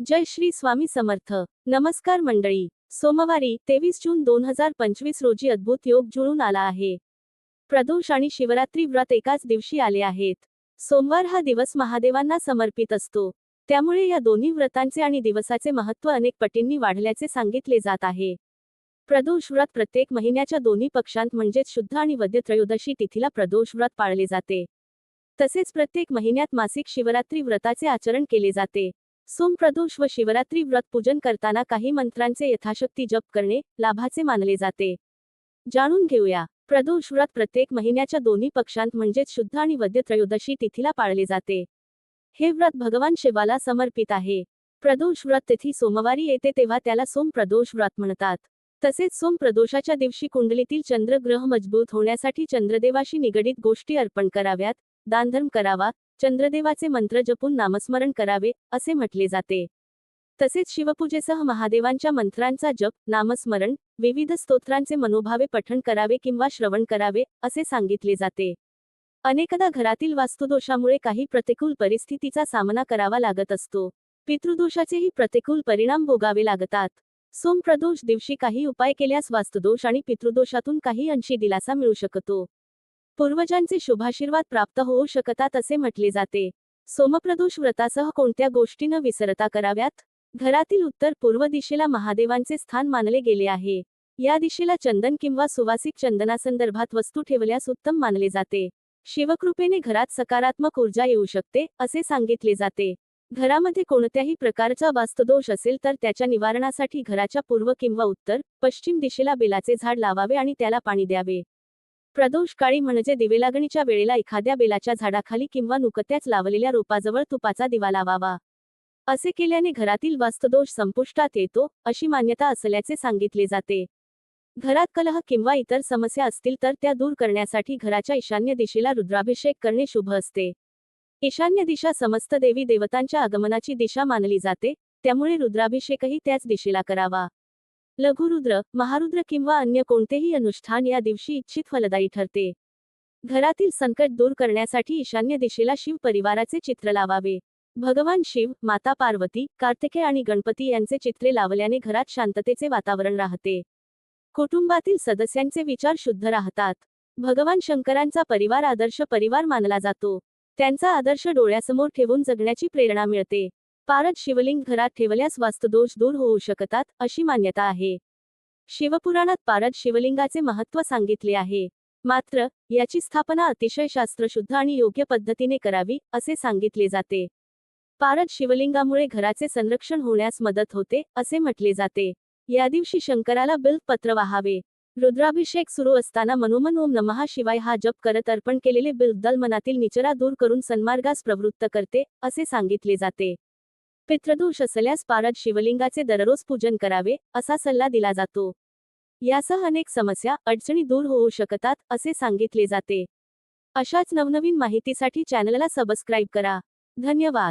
जय श्री स्वामी समर्थ. नमस्कार मंडळी. सोमवारी तेवीस जून दोन हजार पंचवीस रोजी अद्भुत योग जुळून आला आहे. प्रदोष आणि शिवरात्री व्रत एकाच दिवशी आले आहेत. सोमवार हा दिवस महादेवांना समर्पित असतो. त्यामुळे या दोन्ही व्रतांचे आणि दिवसाचे महत्त्व अनेक पटींनी वाढल्याचे सांगितले जात आहे. प्रदोष व्रत प्रत्येक महिन्याच्या दोन्ही पक्षांत म्हणजेच शुद्ध आणि वद्य त्रयोदशी तिथीला प्रदोष व्रत पाळले जाते. तसेच प्रत्येक महिन्यात मासिक शिवरात्री व्रताचे आचरण केले जाते. सोमप्रदोष व शिवरात्री व्रत पूजन करताना काही मंत्रांचे यथाशक्ती जप करणे लाभाचे मानले जाते. जाणून घेऊया. प्रदोष व्रत प्रत्येक महिन्याच्या दोन्ही पक्षांत म्हणजेच शुद्ध आणि वद्य त्रयोदशी तिथीला पाळले जाते. हे व्रत भगवान शिवाला समर्पित आहे. प्रदोष व्रत तिथी सोमवारी येते तेव्हा त्याला सोमप्रदोष व्रत म्हणतात. तसेच सोमप्रदोषाच्या दिवशी कुंडलीतील चंद्रग्रह मजबूत होण्यासाठी चंद्रदेवाशी निगडीत गोष्टी अर्पण कराव्यात दानधर्म करावा चंद्रदेवाचे मंत्र जपून नामस्मरण करावे असे म्हटले जाते. तसेच शिवपूजेसह महादेवांच्या मंत्रांचा जप नामस्मरण विविध स्तोत्रांचे मनोभावे पठण करावे किंवा श्रवण करावे असे सांगितले जाते. अनेकदा घरातील वास्तुदोषामुळे काही प्रतिकूल परिस्थितीचा सामना करावा लागत असतो. पितृदोषाचेही प्रतिकूल परिणाम भोगावे लागतात. सोमप्रदोष दिवशी काही उपाय केल्यास वास्तुदोष आणि पितृदोषातून काही अंशी दिलासा मिळू शकतो. पूर्वजांचे शुभाशीर्वाद प्राप्त होऊ शकतात असे म्हटले जाते. सोमप्रदोष व्रतासह कोणत्या गोष्टी न विसरता कराव्यात? घरातील उत्तर पूर्व दिशेला महादेवांचे स्थान मानले गेले आहे. या दिशेला चंदन किंवा सुवासिक चंदनासंदर्भात वस्तू ठेवल्यास उत्तम मानले जाते. शिवकृपेने घरात सकारात्मक ऊर्जा येऊ शकते असे सांगितले जाते. घरामध्ये कोणत्याही प्रकारचा वास्तुदोष असेल तर त्याच्या निवारणासाठी घराच्या पूर्व किंवा उत्तर पश्चिम दिशेला बेलाचे झाड लावावे आणि त्याला पाणी द्यावे. प्रदोष काळी म्हणजे दिवेलागणीच्या वेळेला एखाद्या बेलाच्या झाडाखाली किंवा नुकत्याच लावलेल्या रोपाजवळ तुपाचा दिवा लावावा. असे केल्याने घरातील वास्तुदोष संपुष्टात येतो अशी मान्यता असल्याचे सांगितले जाते. घरात कलह किंवा इतर समस्या असतील तर त्या दूर करण्यासाठी घराच्या ईशान्य दिशेला रुद्राभिषेक करणे शुभ असते. ईशान्य दिशा समस्त देवी देवतांच्या आगमनाची दिशा मानली जाते त्यामुळे रुद्राभिषेकही त्याच दिशेला करावा. लघुरुद्र महारुद्र किंवा अन्य कोणतेही अनुष्ठान या दिवशी इच्छित फलदायी ठरते. घरातील संकट दूर करण्यासाठी ईशान्य दिशेला शिव परिवाराचे चित्र लावावे. भगवान शिव माता पार्वती कार्तिकेय आणि गणपती यांचे चित्रे लावल्याने घरात शांततेचे वातावरण राहते. कुटुंबातील सदस्यांचे विचार शुद्ध राहतात. भगवान शंकरांचा परिवार आदर्श परिवार मानला जातो. त्यांचा आदर्श डोळ्यासमोर ठेवून जगण्याची प्रेरणा मिळते. पारद शिवलिंग घरात ठेवल्यास वास्तुदोष दूर होऊ शकतात अशी मान्यता आहे. शिवपुराणात पारद शिवलिंगाचे महत्त्व सांगितले आहे. मात्र याची स्थापना अतिशय शास्त्रशुद्ध आणि योग्य पद्धतीने करावी असे सांगितले जाते. पारद शिवलिंगामुळे घराचे संरक्षण होण्यास मदत होते असे म्हटले जाते. या दिवशी शंकराला बिल्पत्र वाहावे. रुद्राभिषेक सुरू असताना मनोमन ओम नमहा शिवाय हा जप करत अर्पण केलेले बिल मनातील निचरा दूर करून सन्मार्गास प्रवृत्त करते असे सांगितले जाते. पितृदोष असल्यास पारद शिवलिंगाचे दररोज पूजन करावे असा सल्ला दिला जातो. यासह अनेक समस्या अडचणी दूर होऊ शकतात असे सांगितले जाते. अशाच नवनवीन माहितीसाठी चॅनलला सबस्क्राईब करा. धन्यवाद.